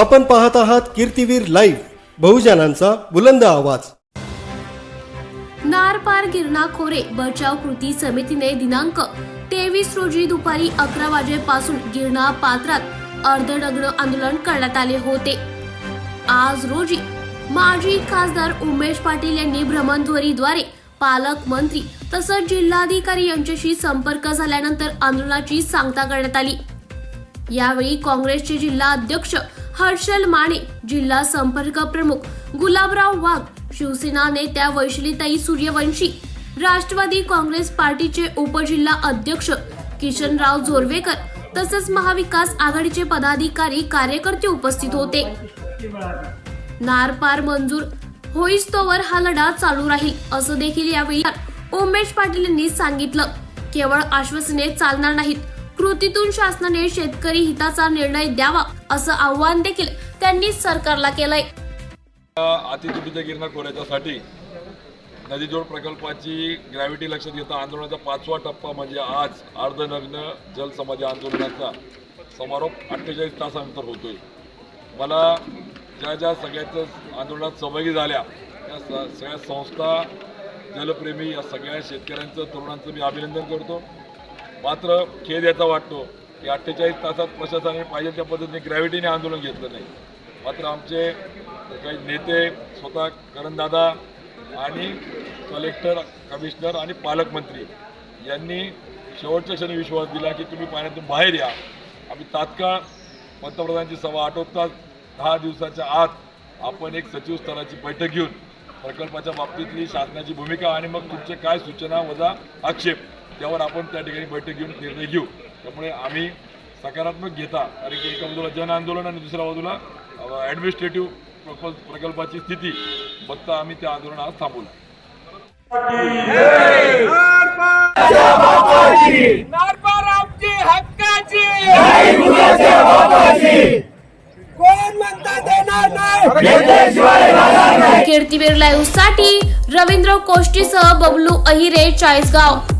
आपण पाहत आहात कीर्तीवीर लाईव्ह बहुजनांचा बुलंद आवाज. नारपार गिरणा खोरे बचाव कृती समितीने दिनांक तेवीस रोजी दुपारी अकरा वाजेपासून गिरणा पात्रात अर्धनग्न आंदोलन करण्यात आले होते. आज रोजी माजी खासदार उमेश पाटील यांनी भ्रमणध्वनीद्वारे पालकमंत्री तसंच जिल्हाधिकारी यांच्याशी संपर्क झाल्यानंतर आंदोलनाची सांगता करण्यात आली. यावेळी काँग्रेसचे जिल्हा अध्यक्ष हर्षल माने जिल्हा संपर्क प्रमुख. गुलाबराव वाघ शिवसेना नेत्या वैशिलीताई सूर्यवंशी. राष्ट्रवादी काँग्रेस पार्टीचे उपजिल्हा अध्यक्ष किशनराव जोरवेकर तसंच महाविकास आघाडीचे पदाधिकारी कार्यकर्ते उपस्थित होते. नारपार मंजूर. होईस्तोवर हा लढा चालू राहील असं देखील यावेळी उमेश पाटील यांनी सांगितलं. केवळ आश्वासने चालणार नाहीत कृतीतून शासनाने शेतकरी हिताचा निर्णय द्यावा असं आव्हान देखील त्यांनी सरकारला केलंय. अतिथुकीच्या गिरणा खोऱ्याच्यासाठी नदीजोड प्रकल्पाची ग्रॅव्हिटी लक्षात घेता आंदोलनाचा पाचवा टप्पा म्हणजे आज अर्धनग्न जलसमाधी आंदोलनाचा समारोप अठ्ठेचाळीस तासानंतर होतोय. मला ज्या ज्या सगळ्याच्या आंदोलनात सहभागी झाल्या त्या सगळ्या संस्था जलप्रेमी या सगळ्या शेतकऱ्यांचं तरुणांचं मी अभिनंदन करतो. मात्र खेद याचा वाटतो की अठ्ठेचाळीस तासात प्रशासनाने पाहिजे त्या पद्धतीने ग्रॅव्हिटीने आंदोलन घेतलं नाही. मात्र आमचे काही नेते स्वतः करणदादा आणि कलेक्टर कमिशनर आणि पालकमंत्री यांनी शेवटच्या क्षणी विश्वास दिला की तुम्ही पाण्यातून बाहेर या. आम्ही तात्काळ पंतप्रधानांची सभा आटोपताच दहा दिवसाच्या आत आपण एक सचिव स्तराची बैठक घेऊन प्रकल्पाच्या बाबतीतली शासनाची भूमिका आणि मग तुमचे काय सूचना वजा आक्षेप त्यावर आपण त्या ठिकाणी बैठक घेऊन निर्णय घेऊ. त्यामुळे आम्ही सकारात्मक घेता. कारण की एका बाजूला जन आंदोलन आणि दुसऱ्या बाजूला ॲडमिनिस्ट्रेटिव्ह प्रकल्प प्रकल्पाची स्थिती बघता आम्ही त्या आंदोलन आज थांबवलं. नारपार आमची हक्काची! कोण म्हणता देणार नाही? कीर्तीवीर लाईव्हसाठी रवींद्र कोष्टीसह बबलू अहिरे चाळीसगाव.